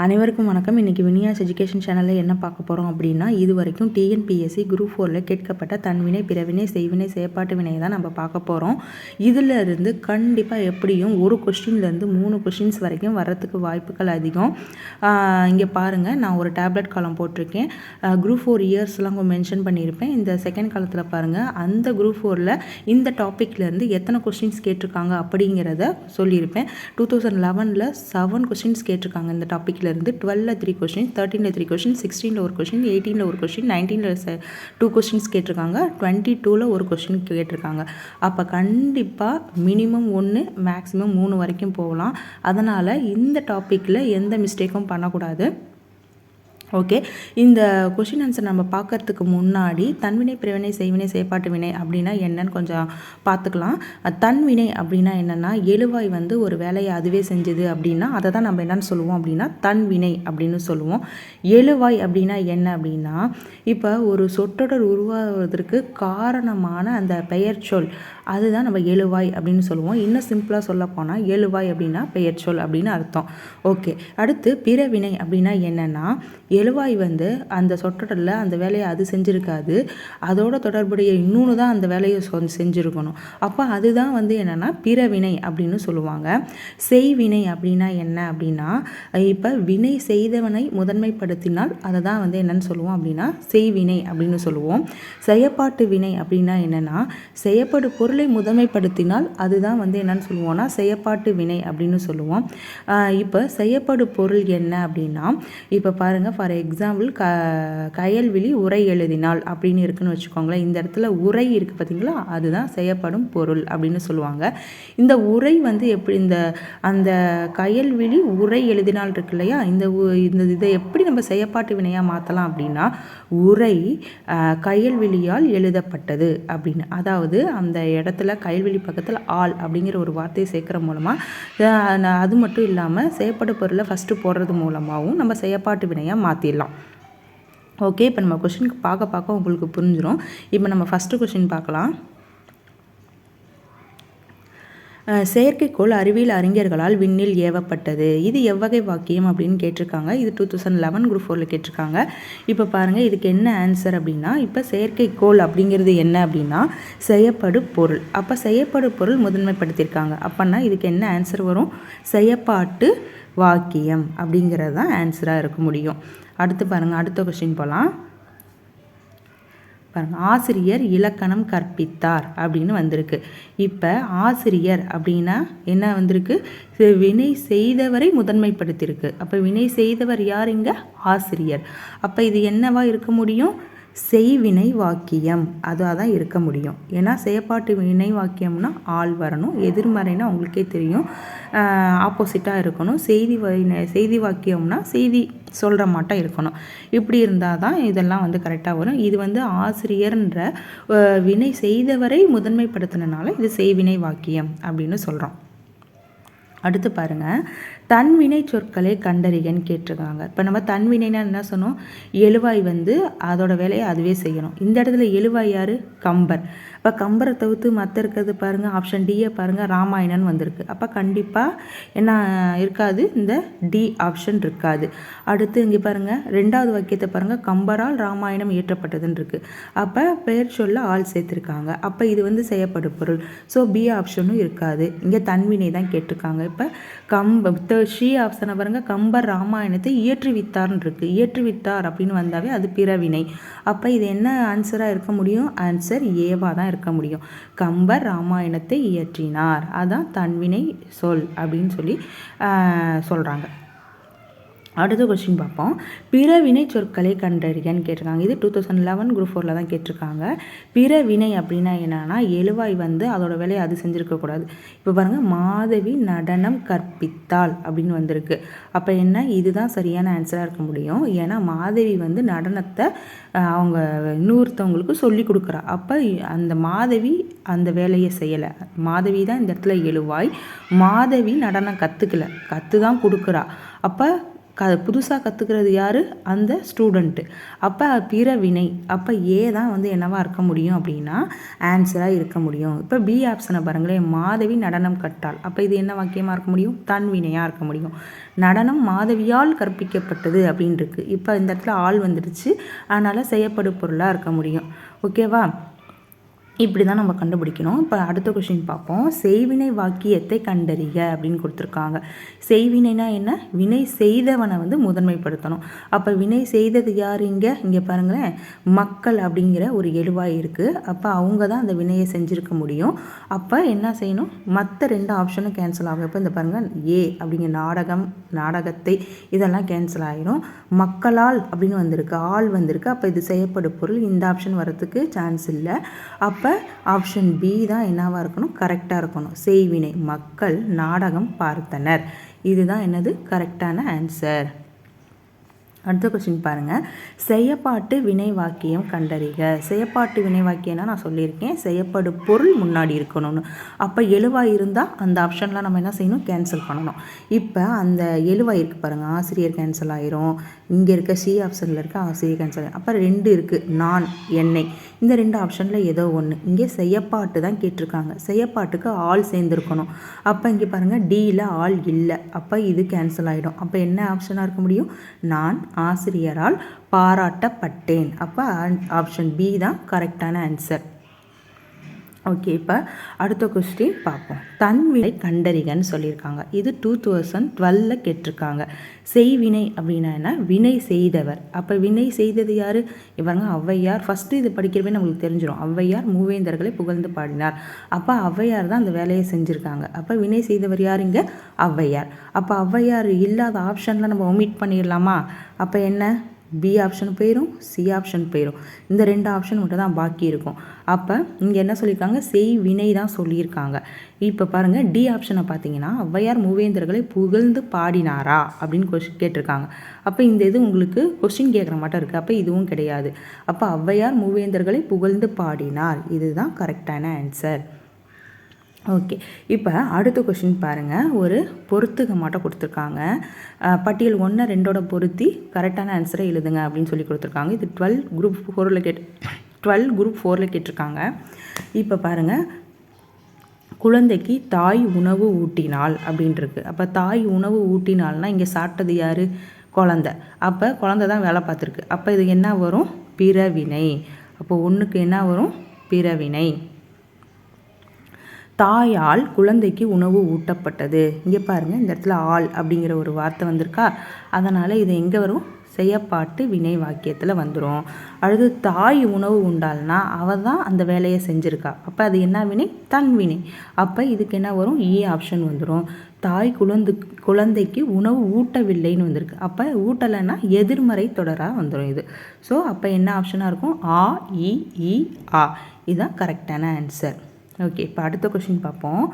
அனைவருக்கும் வணக்கம். இன்றைக்கி வினியாஸ் எஜுகேஷன் சேனலில் என்ன பார்க்க போகிறோம் அப்படின்னா இது வரைக்கும் டிஎன்பிஎஸ்சி குரூப் ஃபோரில் கேட்கப்பட்ட தன்வினை பிறவினை செய்வினை செயற்பாட்டு வினையை தான் நம்ம பார்க்க போகிறோம் இதில் இருந்து கண்டிப்பாக எப்படியும் ஒரு கொஸ்டின்லேருந்து மூணு கொஸ்டின்ஸ் வரைக்கும் வரத்துக்கு வாய்ப்புகள் அதிகம். இங்கே பாருங்கள் நான் ஒரு டேப்லெட் காலம் போட்டிருக்கேன். குரூப் ஃபோர் இயர்ஸ்லாம் மென்ஷன் பண்ணியிருப்பேன். இந்த செகண்ட் காலத்தில் பாருங்கள் அந்த குரூப் ஃபோரில் இந்த டாப்பிக்லேருந்து எத்தனை கொஸ்டின்ஸ் கேட்டிருக்காங்க அப்படிங்கிறத சொல்லியிருப்பேன். டூ தௌசண்ட் லெவனில் செவன் கொஸ்டின்ஸ் கேட்டிருக்காங்க இந்த டாபிக் இருந்து டுவெலில் த்ரீ கொஷின் தேர்ட்டீனில் த்ரீ கொஷின் சிக்ஸ்டீனில் ஒரு கொஷின் எயிட்டீனில் ஒரு கொஷின் நைன்டீனில் டூ கொஷின்ஸ் கேட்டிருக்காங்க. டுவெண்ட்டி டூவில் ஒரு கொஷின் கேட்டிருக்காங்க. அப்போ கண்டிப்பாக மினிமம் ஒன்று மேக்ஸிமம் மூணு வரைக்கும் போகலாம். அதனால் இந்த டாப்பிக்கில் எந்த மிஸ்டேக்கும் பண்ணக்கூடாது. ஓகே இந்த கொஷின் ஆன்சர் நம்ம பார்க்கறதுக்கு முன்னாடி தன்வினை பிரிவினை செய்வினை செயற்பாட்டு வினை அப்படின்னா என்னன்னு கொஞ்சம் பார்த்துக்கலாம். தன்வினை அப்படின்னா என்னென்னா எழுவாய் வந்து ஒரு வேலையை அதுவே செஞ்சது அப்படின்னா அதை தான் நம்ம என்னென்னு சொல்லுவோம் அப்படின்னா தன்வினை அப்படின்னு சொல்லுவோம். எழுவாய் அப்படின்னா என்ன அப்படின்னா இப்போ ஒரு சொற்றொடர் உருவாவதற்கு காரணமான அந்த பெயர் சொல் அதுதான் நம்ம எழுவாய் அப்படின்னு சொல்லுவோம். இன்னும் சிம்பிளாக சொல்ல போனால் எழுவாய் அப்படின்னா பெயர் சொல் அப்படின்னு அர்த்தம். ஓகே அடுத்து பிறவினை அப்படின்னா என்னென்னா எழுவாய் வந்து அந்த சொற்றொடரில் அந்த வேலையை அது செஞ்சுருக்காது. அதோட தொடர்புடைய இன்னொன்று தான் அந்த வேலையை சொ செஞ்சுருக்கணும். அப்போ அதுதான் வந்து என்னென்னா பிறவினை அப்படின்னு சொல்லுவாங்க. செய்வினை அப்படின்னா என்ன அப்படின்னா இப்போ வினை செய்தவனை முதன்மைப்படுத்தினால் அதை தான் வந்து என்னென்னு சொல்லுவோம் அப்படின்னா செய்வினை அப்படின்னு சொல்லுவோம். செயப்பாட்டு வினை அப்படின்னா என்னென்னா செய்யப்படு பொருளை முதன்மைப்படுத்தினால் அதுதான் வந்து என்னென்னு சொல்லுவோம்னா செயப்பாட்டு வினை அப்படின்னு சொல்லுவோம். இப்போ செய்யப்படு பொருள் என்ன அப்படின்னா இப்போ பாருங்கள் ஃபார் எக்ஸாம்பிள் க கயல்விழி உரை எழுதினால் அப்படின்னு இருக்குன்னு வச்சுக்கோங்களேன். இந்த இடத்துல உரை இருக்குது பார்த்தீங்களா அதுதான் செய்யப்படும் பொருள் அப்படின்னு சொல்லுவாங்க. இந்த உரை வந்து எப்படி இந்த அந்த கயல்விழி உரை எழுதினால் இருக்கு இல்லையா? இந்த இந்த இதை எப்படி நம்ம செய்யப்பாட்டு வினையாக மாற்றலாம் அப்படின்னா உரை கயல்விழியால் எழுதப்பட்டது அப்படின்னு. அதாவது அந்த இடத்துல கயல்வெளி பக்கத்தில் ஆள் அப்படிங்கிற ஒரு வார்த்தையை சேர்க்குற மூலமாக அது மட்டும் இல்லாமல் செய்யப்பட்ட பொருளை ஃபஸ்ட்டு போடுறது மூலமாகவும் நம்ம செயற்பாட்டு வினையாக மாற்றிடலாம் ஓகே இப்போ நம்ம கொஷினுக்கு பார்க்க பார்க்க உங்களுக்கு புரிஞ்சிடும் இப்போ நம்ம ஃபஸ்ட்டு கொஷின் பார்க்கலாம். செயற்கைக்கோள் அறிவியல் அறிஞர்களால் விண்ணில் ஏவப்பட்டது. இது எவ்வகை வாக்கியம் அப்படின்னு கேட்டிருக்காங்க. இது டூ தௌசண்ட் லெவன் குரூப் ஃபோரில் கேட்டிருக்காங்க. இப்போ பாருங்கள் இதுக்கு என்ன ஆன்சர் அப்படின்னா இப்போ செயற்கைக்கோள் அப்படிங்கிறது என்ன அப்படின்னா செய்யப்படு பொருள். அப்போ செய்யப்படு பொருள் முதன்மைப்படுத்தியிருக்காங்க. அப்போனா இதுக்கு என்ன ஆன்சர் வரும்? செயப்பாட்டு வாக்கியம் அப்படிங்கிறது தான் ஆன்சராக இருக்க முடியும். அடுத்து பாருங்கள் அடுத்த கொஸ்டின் போகலாம் பாருங்கள் ஆசிரியர் இலக்கணம் கற்பித்தார் அப்படின்னு வந்திருக்கு. இப்போ ஆசிரியர் அப்படின்னா என்ன வந்திருக்கு? வினை செய்தவரை முதன்மைப்படுத்தியிருக்கு. அப்போ வினை செய்தவர் யார் இங்கே? ஆசிரியர். அப்போ இது என்னவா இருக்க முடியும்? செய்வினை வாக்கியம். அதாக தான் இருக்க முடியும். ஏன்னா செயப்பாட்டு வினை வாக்கியம்னா ஆள் வரணும். எதிர்மறைனா உங்களுக்கே தெரியும். ஆப்போசிட்டாக இருக்கணும். செய்தி செய்தி வாக்கியம்னா செய்தி சொல்கிற மாட்டம் இருக்கணும். இப்படி இருந்தால் தான் இதெல்லாம் வந்து கரெக்டாக வரும். இது வந்து ஆசிரியர்ன்ற வினை செய்தவரை முதன்மைப்படுத்தினால இது செய்வினை வாக்கியம் அப்படின்னு சொல்கிறோம் அடுத்து பாருங்கள் தன்வினை சொற்களை கண்டறிகன்னு கேட்டிருக்காங்க. இப்போ நம்ம தன்வினைனா என்ன சொன்னோம்? எழுவாய் வந்து அதோட வேலையை அதுவே செய்யணும். இந்த இடத்துல எழுவாய் யார்? கம்பர். இப்போ கம்பரை தவிர்த்து மற்ற இருக்கிறது பாருங்கள் ஆப்ஷன் டியை பாருங்கள் ராமாயணன் வந்திருக்கு. அப்போ கண்டிப்பாக என்ன இருக்காது இந்த டி ஆப்ஷன் இருக்காது. அடுத்து இங்கே பாருங்கள் ரெண்டாவது வாக்கியத்தை பாருங்கள் கம்பரால் ராமாயணம் இயற்றப்பட்டதுன்னு இருக்குது அப்போ பெயர் சொல்ல ஆள் சேர்த்துருக்காங்க. அப்போ இது வந்து செய்யப்படும் பொருள். ஸோ பி ஆப்ஷனும் இருக்காது. இங்கே தன்வினை தான் கேட்டிருக்காங்க. இப்போ கம்ப ஷி ஆப்ஷனை பாருங்கள் கம்பர் ராமாயணத்தை இயற்றுவித்தார்னு இருக்குது இயற்றுவித்தார் அப்படின்னு வந்தாவே அது பிறவினை. அப்போ இது என்ன ஆன்சராக இருக்க முடியும்? ஆன்சர் ஏவாக தான் இருக்க முடியும். கம்பர் ராமாயணத்தை இயற்றினார். அதான் தன்வினை சொல் அப்படின்னு சொல்லி சொல்கிறாங்க அடுத்த கொஸ்டின் பார்ப்போம். பிற வினை சொற்களை கண்டறியன்னு கேட்டிருக்காங்க. இது டூ தௌசண்ட் லெவன் குரூப் ஃபோரில் தான் கேட்டிருக்காங்க. பிற வினை அப்படின்னா என்னென்னா எழுவாய் வந்து அதோட வேலையை அது செஞ்சுருக்கக்கூடாது இப்போ பாருங்கள் மாதவி நடனம் கற்பித்தாள் அப்படின்னு வந்திருக்கு. அப்போ என்ன? இதுதான் சரியான ஆன்சராக இருக்க முடியும். ஏன்னா மாதவி வந்து நடனத்தை அவங்க இன்னொருத்தவங்களுக்கு சொல்லி கொடுக்குறா. அப்போ அந்த மாதவி அந்த வேலையை செய்யலை. மாதவி தான் இந்த இடத்துல எழுவாய். மாதவி நடனம் கற்றுக்கல கற்று தான் கொடுக்குறா. அப்போ க புதுசாக கற்றுக்கிறது யார்? அந்த ஸ்டூடெண்ட்டு அப்போ பிற வினை அப்போ ஏ தான் வந்து என்னவாக இருக்க முடியும் அப்படின்னா ஆன்சராக இருக்க முடியும். இப்போ பி ஆப்ஷனை பாருங்களேன். மாதவி நடனம் கட்டால் அப்போ இது என்ன வாக்கியமாக இருக்க முடியும்? தன் வினையாக இருக்க முடியும். நடனம் மாதவியால் கற்பிக்கப்பட்டது அப்படின்ட்டுருக்கு இப்போ இந்த இடத்துல ஆள் வந்துடுச்சு. அதனால் செய்யப்படும் பொருளாக இருக்க முடியும். ஓகேவா இப்படி தான் நம்ம கண்டுபிடிக்கணும். இப்போ அடுத்த கொஷின் பார்ப்போம். செய்வினை வாக்கியத்தை கண்டறிக அப்படின்னு கொடுத்துருக்காங்க. செய்வினைனா என்ன? வினை செய்தவனை வந்து முதன்மைப்படுத்தணும். அப்போ வினை செய்தது யார் இங்கே? இங்கே பாருங்களேன். மக்கள் அப்படிங்கிற ஒரு எழுவாய் இருக்குது அப்போ அவங்க தான் அந்த வினையை செஞ்சுருக்க முடியும். அப்போ என்ன செய்யணும்? மற்ற ரெண்டு ஆப்ஷனும் கேன்சல் ஆகும். இப்போ இந்த பாருங்கள் ஏ அப்படிங்கிற நாடகம் நாடகத்தை இதெல்லாம் கேன்சல் ஆகிடும் மக்களால் அப்படின்னு வந்திருக்கு. ஆள் வந்திருக்கு. அப்போ இது செய்யப்படும் பொருள். இந்த ஆப்ஷன் வரத்துக்கு சான்ஸ் இல்லை. அப்போ ஆப்ஷன் பி தான் என்னவாக இருக்கணும்? கரெக்டாக இருக்கணும். செய்வினை மக்கள் நாடகம் பார்த்தனர். இதுதான் என்னது? கரெக்டான ஆன்சர் அடுத்த கொஸ்டின் பாருங்கள் செய்யப்பாட்டு வினை வாக்கியம் கண்டறிக. செய்யப்பாட்டு வினை வாக்கியம்னா நான் சொல்லியிருக்கேன். செய்யப்படும் பொருள் முன்னாடி இருக்கணும்னு. அப்போ எழுவாக இருந்தால் அந்த ஆப்ஷன்லாம் நம்ம என்ன செய்யணும்? கேன்சல் பண்ணணும். இப்போ அந்த எழுவாக இருக்குது பாருங்கள் ஆசிரியர் கேன்சல் ஆயிரும். இங்கே இருக்க சி ஆப்ஷனில் இருக்க ஆசிரியர் கேன்சல் ஆயிரும். அப்போ ரெண்டு இருக்குது நான் என்னை. இந்த ரெண்டு ஆப்ஷனில் ஏதோ ஒன்று இங்கே செய்யப்பாட்டு தான் கேட்டிருக்காங்க. செய்யப்பாட்டுக்கு ஆள் சேர்ந்துருக்கணும். அப்போ இங்கே பாருங்கள் டியில் ஆள் இல்லை. அப்போ இது கேன்சல் ஆகிடும் அப்போ என்ன ஆப்ஷனாக இருக்க முடியும்? நான் ஆசிரியரால் பாராட்டப்பட்டேன். அப்போ ஆப்ஷன் பி தான் கரெக்டான ஆன்சர் ஓகே இப்போ அடுத்த கொஸ்டின் பார்ப்போம். தன்வினை கண்டறிகன்னு சொல்லியிருக்காங்க. இது டூ தௌசண்ட் டுவெல்ல கேட்டிருக்காங்க. செய்வினை அப்படின்னா என்ன? வினை செய்தவர். அப்போ வினை செய்தது யார்? இவங்க ஔவையார். ஃபஸ்ட்டு இது படிக்கிறவே நம்மளுக்கு தெரிஞ்சிடும் ஔவையார் மூவேந்தர்களை புகழ்ந்து பாடினார். அப்போ ஔவையார் தான் அந்த வேலையை செஞ்சுருக்காங்க. அப்போ வினை செய்தவர் யார் இங்கே? ஔவையார். அப்போ ஔவையார் இல்லாத ஆப்ஷனில் நம்ம ஒமிட் பண்ணிடலாமா அப்போ என்ன? பி ஆப்ஷன் போயிடும் சி ஆப்ஷன் போயிடும் இந்த ரெண்டு ஆப்ஷன் மட்டும் தான் பாக்கி இருக்கும். அப்போ இங்கே என்ன சொல்லியிருக்காங்க செய் வினை தான் சொல்லியிருக்காங்க. இப்போ பாருங்கள் டி ஆப்ஷனை பார்த்தீங்கன்னா ஔவையார் மூவேந்தர்களை புகழ்ந்து பாடினாரா? அப்படின்னு கொஷின் கேட்டிருக்காங்க. அப்போ இந்த இது உங்களுக்கு கொஸ்டின் கேட்குற மாட்டம் இருக்குது அப்போ இதுவும் கிடையாது. அப்போ ஔவையார் மூவேந்தர்களை புகழ்ந்து பாடினார். இதுதான் கரெக்டான ஆன்சர் ஓகே. இப்போ அடுத்த கொஷின் பாருங்கள் ஒரு பொருத்துக மாட்டம் கொடுத்துருக்காங்க. பட்டியல் ஒன்று ரெண்டோட பொருத்தி கரெக்டான ஆன்சரை எழுதுங்க அப்படின்னு சொல்லி கொடுத்துருக்காங்க. இது டுவெல் குரூப் ஃபோரில் கேட் டுவெல் குரூப் ஃபோரில் கேட்டிருக்காங்க. இப்போ பாருங்கள் குழந்தைக்கு தாய் உணவு ஊட்டினாள் அப்படின்ட்டுருக்கு அப்போ தாய் உணவு ஊட்டினால்னால் இங்கே சாப்பிட்டது யார்? குழந்த. அப்போ குழந்த தான் வேலை பார்த்துருக்கு. அப்போ இது என்ன வரும்? பிறவினை. அப்போ ஒன்றுக்கு என்ன வரும்? பிறவினை. தாயால் குழந்தைக்கு உணவு ஊட்டப்பட்டது. இங்கே பாருங்கள் இந்த இடத்துல ஆள் அப்படிங்கிற ஒரு வார்த்தை வந்திருக்கா? அதனால் இது எங்கே வரும்? செய்யப்பாட்டு வினை வாக்கியத்தில் வந்துடும் அடுத்து தாய் உணவு உண்டால்னா அவள் தான் அந்த வேலையை செஞ்சுருக்கா. அப்போ அது என்ன வினை? தன் வினை. அப்போ இதுக்கு என்ன வரும்? E ஏ ஆப்ஷன் வந்துடும் தாய் குழந்தை குழந்தைக்கு உணவு ஊட்டவில்லைன்னு வந்திருக்கு. அப்போ ஊட்டலைன்னா எதிர்மறை தொடராக வந்துடும் இது. ஸோ அப்போ என்ன ஆப்ஷனாக இருக்கும்? ஆ இ ஆ. இதுதான் கரெக்டான ஆன்சர் ஓகே இப்போ அடுத்த கொஷின் பார்ப்போம்.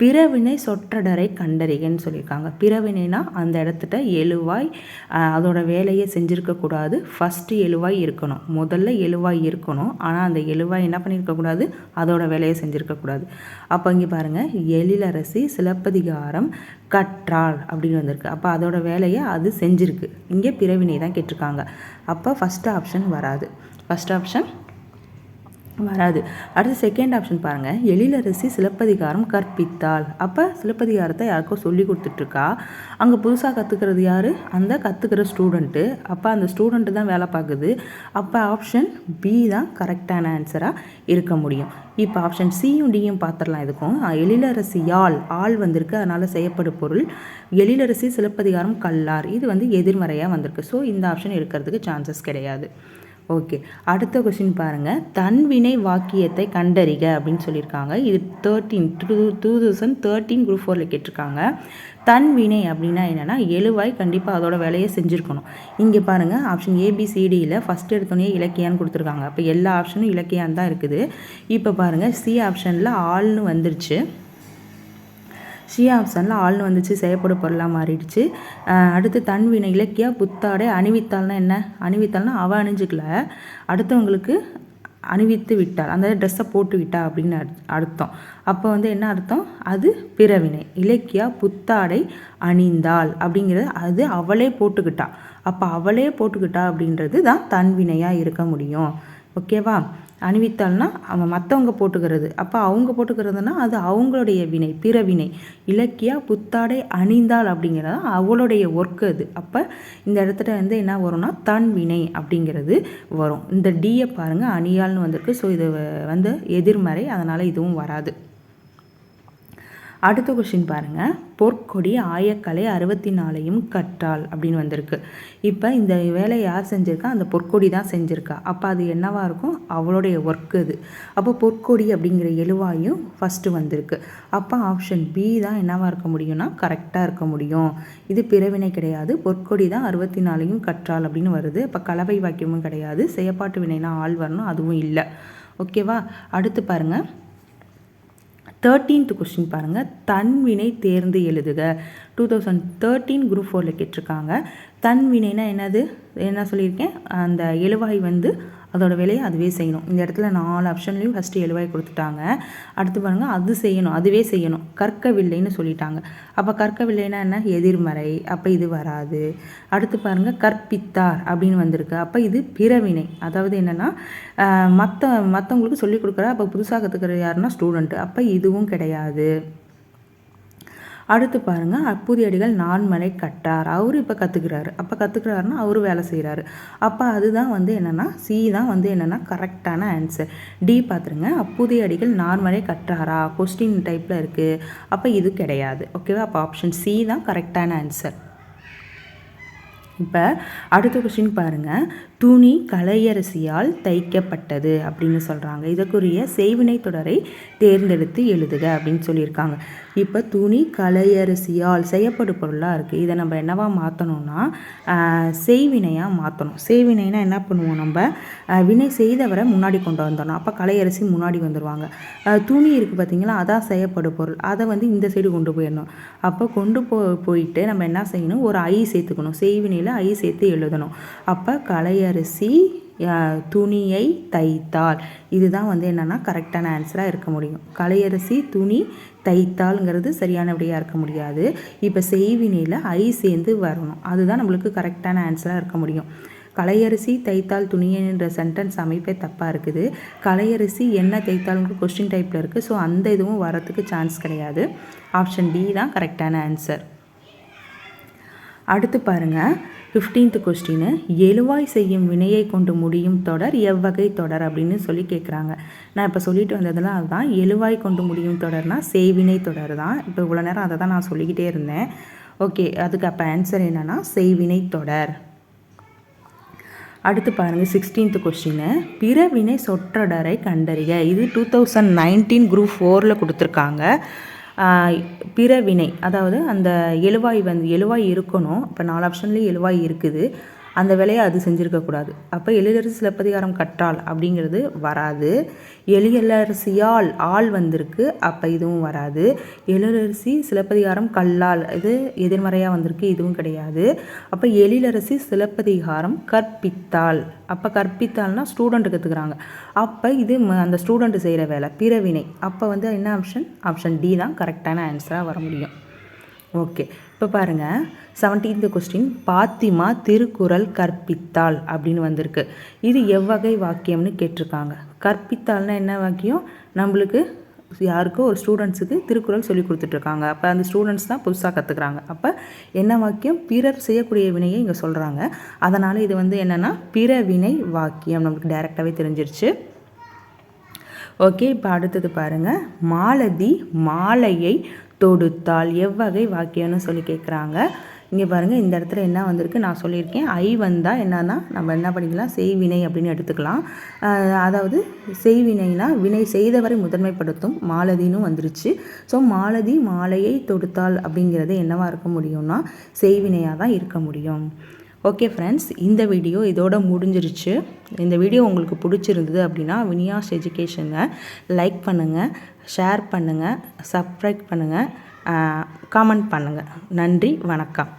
பிறவினை சொற்றடரை கண்டறிகன்னு சொல்லியிருக்காங்க. பிறவினைனா அந்த இடத்துட்ட எழுவாய் அதோட வேலையை செஞ்சுருக்கக்கூடாது ஃபஸ்ட்டு எழுவாய் இருக்கணும். முதல்ல எழுவாய் இருக்கணும். ஆனால் அந்த எழுவாய் என்ன பண்ணியிருக்கக்கூடாது அதோட வேலையை செஞ்சுருக்கக்கூடாது அப்போ இங்கே பாருங்கள் எழிலரசி சிலப்பதிகாரம் கற்றாள் அப்படின்னு வந்திருக்கு. அப்போ அதோட வேலையை அது செஞ்சுருக்கு. இங்கே பிறவினை தான் கேட்டிருக்காங்க. அப்போ ஃபஸ்ட்டு ஆப்ஷன் வராது. ஃபஸ்ட் ஆப்ஷன் வராது. அடுத்து செகண்ட் ஆப்ஷன் பாருங்கள் எழிலரசி சிலப்பதிகாரம் கற்பித்தாள். அப்போ சிலப்பதிகாரத்தை யாருக்கோ சொல்லி கொடுத்துட்ருக்கா. அங்கே புதுசாக கற்றுக்கிறது யார்? அந்த கற்றுக்கிற ஸ்டூடெண்ட்டு அப்போ அந்த ஸ்டூடெண்ட்டு தான் வேலை பார்க்குது. அப்போ ஆப்ஷன் பி தான் கரெக்டான ஆன்சராக இருக்க முடியும். இப்போ ஆப்ஷன் சியும் டியும் பார்த்துடலாம் இதுக்கும் எழிலரசி யாழ் ஆள் வந்திருக்கு. அதனால் செய்யப்படும் பொருள் எழிலரசி சிலப்பதிகாரம் கல்லார். இது வந்து எதிர்மறையாக வந்திருக்கு. ஸோ இந்த ஆப்ஷன் இருக்கிறதுக்கு சான்சஸ் கிடையாது. ஓகே அடுத்த கொஷின் பாருங்கள் தன்வினை வாக்கியத்தை கண்டறிக அப்படின்னு சொல்லியிருக்காங்க. இது thirteen two two thousand thirteen group ஃபோரில் கேட்டிருக்காங்க. தன்வினை அப்படின்னா என்னென்னா எழுவாய் கண்டிப்பாக அதோட வேலையை செஞ்சுருக்கணும். இங்கே பாருங்கள் ஆப்ஷன் ஏபிசிடியில் ஃபஸ்ட் எடுத்தோடனே இலக்கியான்னு கொடுத்துருக்காங்க. அப்போ எல்லா ஆப்ஷனும் இலக்கியான் தான் இருக்குது. இப்போ பாருங்கள் சி ஆப்ஷனில் ஆள்னு வந்துருச்சு. ஷி ஆப்ஷனில் ஆள்னு வந்துச்சு செய்யப்படும் பொருளாக மாறிடுச்சு. அடுத்து தன்வினை இலக்கியா புத்தாடை அணிவித்தால்னா என்ன? அணிவித்தால்னா அவள் அணிஞ்சிக்கல. அடுத்தவங்களுக்கு அணிவித்து விட்டார் அந்த ட்ரெஸ்ஸை போட்டு விட்டா அப்படின்னு அர்த்தம். அப்போ வந்து என்ன அர்த்தம்? அது பிறவினை. இலக்கியா புத்தாடை அணிந்தாள் அப்படிங்கிறது அது அவளே போட்டுக்கிட்டா. அப்போ அவளே போட்டுக்கிட்டா அப்படின்றது தான் தன்வினையாக இருக்க முடியும். ஓகேவா? அணிவித்தால்னா அவன் மற்றவங்க போட்டுக்கிறது. அப்போ அவங்க போட்டுக்கிறதுனா அது அவங்களுடைய வினை பிற வினை இலக்கியா புத்தாடை அணிந்தாள் அப்படிங்கிறது அவளுடைய ஒர்க்கு அது. அப்போ இந்த இடத்துல வந்து என்ன வரும்னா தன் வினை அப்படிங்கிறது வரும். இந்த டியை பாருங்கள் அணியால்னு வந்திருக்கு. ஸோ இது வந்து எதிர்மறை அதனால் இதுவும் வராது. அடுத்த கொஷின் பாருங்கள் பொற்கொடி ஆயக்கலை அறுபத்தி நாலையும் கற்றாள் அப்படின்னு வந்திருக்கு. இப்போ இந்த வேலையை யார் செஞ்சுருக்கா? அந்த பொற்கொடி தான் செஞ்சுருக்கா. அப்போ அது என்னவாக இருக்கும்? அவளுடைய ஒர்க்கு அது அப்போ பொற்கொடி அப்படிங்கிற எழுவாயும் ஃபஸ்ட்டு வந்திருக்கு. அப்போ ஆப்ஷன் பி தான் என்னவாக இருக்க முடியும்னா கரெக்டாக இருக்க முடியும். இது பிறவினை கிடையாது. பொற்கொடி தான் அறுபத்தி நாலையும் கற்றாள் அப்படின்னு வருது. அப்போ கலவை வாக்கியமும் கிடையாது. செயப்பாட்டு வினைனா ஆள் வரணும் அதுவும் இல்லை. ஓகேவா அடுத்து பாருங்கள் தேர்ட்டீன்த் கொஸ்டின் பாருங்கள் தன்வினை தேர்ந்து எழுதுக. டூ தௌசண்ட் தேர்ட்டீன் குரூப் ஃபோரில் கேட்டிருக்காங்க. தன்வினைனா என்னது? என்ன சொல்லியிருக்கேன்? அந்த எழுவாய் வந்து அதோட வேலையை அதுவே செய்யணும். இந்த இடத்துல நாலு ஆப்ஷன்லேயும் ஃபஸ்ட்டு எழுவாய் கொடுத்துட்டாங்க. அடுத்து பாருங்கள் அது செய்யணும் அதுவே செய்யணும். கற்கவில்லைன்னு சொல்லிட்டாங்க. அப்போ கற்கவில்லைன்னா என்ன? எதிர்மறை. அப்போ இது வராது. அடுத்து பாருங்கள் கற்பித்தார் அப்படின்னு வந்திருக்கு. அப்போ இது பிறவினை. அதாவது என்னென்னா மற்ற மற்றவங்களுக்கு சொல்லிக் கொடுக்குற அப்போ புதுசாக கற்றுக்கிற யாருன்னா ஸ்டூடெண்ட்டு அப்போ இதுவும் கிடையாது. அடுத்து பாருங்கள் அடிகள் நான்மலை கட்டார். அவர் இப்போ கற்றுக்கிறாரு அப்போ கற்றுக்கிறாருன்னா அவர் வேலை செய்கிறாரு அப்போ அதுதான் வந்து என்னென்னா சி தான் வந்து என்னென்னா கரெக்டான ஆன்சர் டி பார்த்துருங்க அடிகள் நார்மலை கட்டாரா? கொஸ்டின் டைப்பில் இருக்குது அப்போ இது கிடையாது. ஓகேவா அப்போ ஆப்ஷன் சி தான் கரெக்டான ஆன்சர் இப்போ அடுத்த கொஸ்டின் பாருங்கள் துணி கலையரசியால் தைக்கப்பட்டது அப்படின்னு சொல்கிறாங்க இதற்குரிய செய்வினை தொடரை தேர்ந்தெடுத்து எழுதுக அப்படின்னு சொல்லியிருக்காங்க. இப்போ துணி கலையரசியால் செய்யப்படு பொருளாக இருக்குது இதை நம்ம என்னவா மாற்றணும்னா செய்வினையாக மாற்றணும் செய்வினைனா என்ன பண்ணுவோம் நம்ம? வினை செய்தவரை முன்னாடி கொண்டு வந்துடணும். அப்போ கலையரசி முன்னாடி வந்துடுவாங்க துணி இருக்குது பார்த்திங்களா அதான் செய்யப்படு பொருள். அதை வந்து இந்த சைடு கொண்டு போயிடணும். அப்போ கொண்டு போ போயிட்டு நம்ம என்ன செய்யணும்? ஒரு ஐ சேர்த்துக்கணும். செய்வினையில் ஐ சேர்த்து எழுதணும். அப்போ கலைய அரிசி துணியை தைத்தால். இதுதான் வந்து என்னென்னா கரெக்டான ஆன்சராக இருக்க முடியும். கலையரிசி துணி தைத்தாளுங்கிறது சரியான விடையாக இருக்க முடியாது. இப்போ செய்வினையில் ஐ சேர்ந்து வரணும். அதுதான் நம்மளுக்கு கரெக்டான ஆன்சராக இருக்க முடியும். கலையரிசி தைத்தால் துணியன்ற சென்டென்ஸ் அமைப்பே தப்பாக இருக்குது. கலையரிசி என்ன தைத்தால்ங்கிற கொஸ்டின் டைப்பில் இருக்குது ஸோ அந்த இதுவும் வரத்துக்கு சான்ஸ் கிடையாது. ஆப்ஷன் டி தான் கரெக்டான ஆன்சர் அடுத்து பாருங்கள் ஃபிஃப்டீன்த் கொஸ்டின் எழுவாய் செய்யும் வினையை கொண்டு முடியும் தொடர் எவ்வகை தொடர்? அப்படின்னு சொல்லி கேட்குறாங்க நான் இப்போ சொல்லிட்டு வந்ததெல்லாம் அதுதான் எழுவாய் கொண்டு முடியும் தொடர்னா செய்வினை தொடர் தான். இப்போ இவ்வளோ நேரம் அதை தான் நான் சொல்லிக்கிட்டே இருந்தேன். ஓகே அதுக்கு அப்போ ஆன்சர் என்னென்னா செய்வினை தொடர். அடுத்து பாருங்கள் சிக்ஸ்டீன்த் கொஸ்டின் பிறவினை சொற்றொடரை கண்டறிக. இது டூ தௌசண்ட் நைன்டீன் குரூப் ஃபோரில் கொடுத்துருக்காங்க. பிற வினை அதாவது அந்த எழுவாய் வந்து எழுவாய் இருக்கணும். இப்போ நாலு ஆப்ஷன்லேயும் எழுவாய் இருக்குது. அந்த வேலையை அது செஞ்சுருக்கக்கூடாது அப்போ எழிலரசி சிலப்பதிகாரம் கற்றால் அப்படிங்கிறது வராது. எழிலரசியால் ஆள் வந்திருக்கு அப்போ இதுவும் வராது. எழிலரசி சிலப்பதிகாரம் கல்லால் இது எதிர்மறையாக வந்திருக்கு இதுவும் கிடையாது. அப்போ எழிலரசி சிலப்பதிகாரம் கற்பித்தாள் அப்போ கற்பித்தால்னா ஸ்டூடெண்ட் கற்றுக்குறாங்க அப்போ இது அந்த ஸ்டூடெண்ட் செய்கிற வேலை பிறவினை. அப்போ வந்து என்ன ஆப்ஷன் ஆப்ஷன் டி தான் கரெக்டான ஆன்சராக வர முடியும். ஓகே. இப்போ பாருங்கள் செவன்டீன்த் கொஸ்டின் பாத்திமா திருக்குறள் கற்பித்தாள் அப்படின்னு வந்திருக்கு. இது எவ்வகை வாக்கியம்னு கேட்டிருக்காங்க. கற்பித்தாள்னா என்ன வாக்கியம்? நம்மளுக்கு யாருக்கோ ஒரு ஸ்டூடெண்ட்ஸுக்கு திருக்குறள் சொல்லி கொடுத்துட்ருக்காங்க அப்போ அந்த ஸ்டூடெண்ட்ஸ் தான் புதுசாக கற்றுக்குறாங்க அப்போ என்ன வாக்கியம்? பிறர் செய்யக்கூடிய வினையை இங்கே சொல்கிறாங்க அதனால் இது வந்து என்னென்னா பிற வினை வாக்கியம். நம்மளுக்கு டைரெக்டாகவே தெரிஞ்சிருச்சு. ஓகே இப்போ அடுத்தது பாருங்கள் மாலதி மாலையை தொடுத்தால் எவ்வகை வாக்கியம்னு சொல்லி கேட்குறாங்க இங்கே பாருங்கள் இந்த இடத்துல என்ன வந்திருக்கு? நான் சொல்லியிருக்கேன். ஐ வந்தால் என்னன்னா நம்ம என்ன பண்ணிக்கலாம்? செய்வினை அப்படின்னு எடுத்துக்கலாம். அதாவது செய்வினைனா வினை செய்தவரை முதன்மைப்படுத்தும் மாலதினும் வந்துருச்சு. ஸோ மாலதி மாலையை தொடுத்தால் அப்படிங்கிறது என்னவாக இருக்க முடியும்னா செய்வினையாக தான் இருக்க முடியும். ஓகே ஃப்ரெண்ட்ஸ் இந்த வீடியோ இதோட முடிஞ்சிருச்சு. இந்த வீடியோ உங்களுக்கு பிடிச்சிருந்தது அப்படின்னா வினியாஸ் எஜுகேஷனை லைக் பண்ணுங்கள் ஷேர் பண்ணுங்கள் சப்ஸ்கிரைப் பண்ணுங்கள் காமெண்ட் பண்ணுங்கள் நன்றி வணக்கம்.